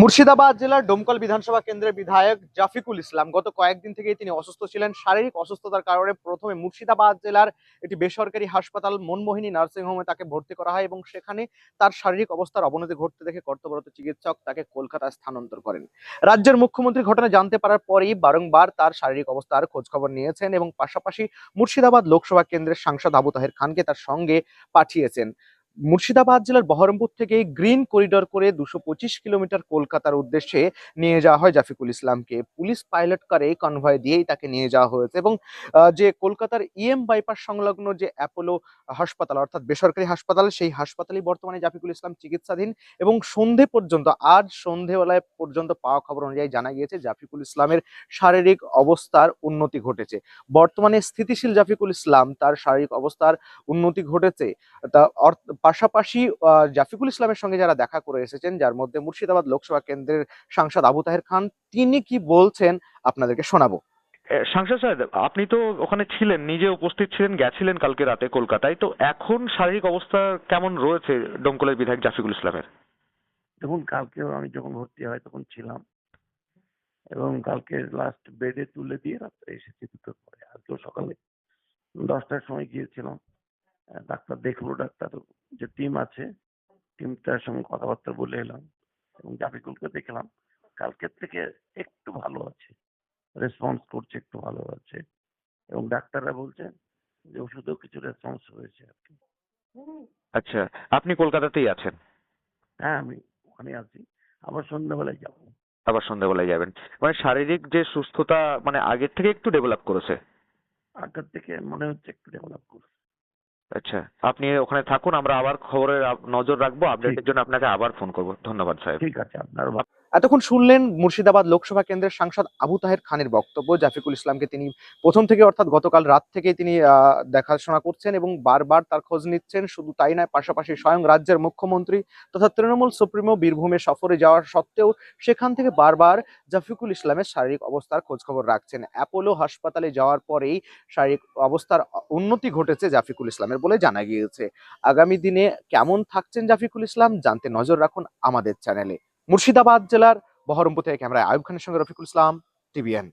মুর্শিদাবাদ জেলার ডোমকল বিধানসভা কেন্দ্রের বিধায়ক জাফিকুল ইসলাম গত কয়েকদিন থেকেই তিনি অসুস্থ ছিলেন। শারীরিক অসুস্থতার কারণে প্রথমে মুর্শিদাবাদ জেলার একটি বেসরকারি হাসপাতাল মনমোহিনী নার্সিং হোমে তাকে ভর্তি করা হয় এবং সেখানে তার শারীরিক অবস্থার অবনতি ঘটতে দেখে কর্তব্যরত চিকিৎসক তাকে কলকাতায় স্থানান্তর করেন। রাজ্যের মুখ্যমন্ত্রী ঘটনা জানতে পারার পরেই বারংবার তার শারীরিক অবস্থার খোঁজখবর নিয়েছেন এবং পাশাপাশি মুর্শিদাবাদ লোকসভা কেন্দ্রের সাংসদ আবু তাহের খানকে তার সঙ্গে পাঠিয়েছেন। মুর্শিদাবাদ জেলার বহরমপুর থেকে গ্রিন করিডর করে দুশো কিলোমিটার কলকাতার উদ্দেশ্যে নিয়ে যাওয়া হয় জাফিকুল ইসলামকে। পুলিশ পাইলট কারে কনভয় দিয়েই তাকে নিয়ে যাওয়া হয়েছে এবং যে কলকাতার ইএম বাইপাস সংলগ্ন যে অ্যাপোলো হাসপাতাল, অর্থাৎ বেসরকারি হাসপাতাল, সেই হাসপাতালেই বর্তমানে জাফিকুল ইসলাম চিকিৎসাধীন এবং সন্ধে পর্যন্ত, আজ সন্ধেবেলায় পর্যন্ত পাওয়া খবর অনুযায়ী জানা গিয়েছে জাফিকুল ইসলামের শারীরিক অবস্থার উন্নতি ঘটেছে। বর্তমানে স্থিতিশীল জাফিকুল ইসলাম তার শারীরিক অবস্থার উন্নতি ঘটেছে। তা পাশাপাশি জাফিকুল ইসলামের সঙ্গে যারা দেখা করে এসেছেন যার মধ্যে মুর্শিদাবাদ লোকসভা কেন্দ্রের সাংসদ আবু তাহের খান তিনি কি বলছেন? আপনাদেরকে শোনাবো। সাংসদ সাহেব আপনি তো ওখানে ছিলেন নিজে উপস্থিত ছিলেন গেছিলেন কালকে রাতে কলকাতায় তো এখন শারীরিক অবস্থা কেমন রয়েছে ডোমকলের বিধায়ক জাফিকুল ইসলামের? দেখুন কালকেও আমি যখন ভর্তি হয় তখন ছিলাম এবং কালকে লাস্ট বেডে তুলে দিয়ে রাত্রে এসেছি দুটোর পরে। আজকেও সকালে দশটার সময় গিয়েছিলাম। ডাক্তার দেখল ডাক্তার যে টিম আছে টিমটার সঙ্গে কথাবার্তা বলে এলাম এবং জাফিকুলকে দেখলাম কালকের থেকে একটু ভালো আছে রেসপন্স করছে একটু ভালো আছে এবং ডাক্তাররা বলছেন যে ওষুধেও কিছু রেসপন্স হয়েছে আর কি। আচ্ছা আপনি কলকাতাতেই আছেন? হ্যাঁ আমি ওখানে আছি। আবার সন্ধ্যাবেলায় যাব। আবার সন্ধ্যাবেলায় যাবেন। মানে শারীরিক যে সুস্থতা মানে আগের থেকে একটু ডেভেলপ করেছে? আগের থেকে মনে হচ্ছে একটু ডেভেলপ করছে। আচ্ছা আপনি ওখানে থাকুন আমরা আবার খবরের নজর রাখব আপডেটের জন্য আপনাকে আবার ফোন করব। ধন্যবাদ সাহেব। ঠিক আছে আপনার এতক্ষণ শুনলেন মুর্শিদাবাদ লোকসভা কেন্দ্রের সাংসদ আবু তাহের খানের বক্তব্য, জাফিকুল ইসলামকে তিনি প্রথম থেকে অর্থাৎ গতকাল রাত থেকে তিনি দেখাশোনা করছেন এবং বারবার তার খোঁজ নিচ্ছেন। শুধু তাই নয়, পাশাপাশি স্বয়ং রাজ্যের মুখ্যমন্ত্রী তথা তৃণমূল সুপ্রিমো বীরভূমে সফরে যাওয়ার সত্ত্বেও সেখান থেকে বারবার জাফিকুল ইসলামের শারীরিক অবস্থার খোঁজখবর রাখছেন। অ্যাপোলো হাসপাতালে যাওয়ার পরেই শারীরিক অবস্থার উন্নতি ঘটেছে জাফিকুল ইসলামের বলে জানা গিয়েছে। আগামী দিনে কেমন থাকছেন জাফিকুল ইসলাম জানতে নজর রাখুন আমাদের চ্যানেলে। মুর্শিদাবাদ জেলার বহরমপুর থেকে ক্যামেরায় আয়ুব খানের সঙ্গে রফিকুল ইসলাম টিভিএন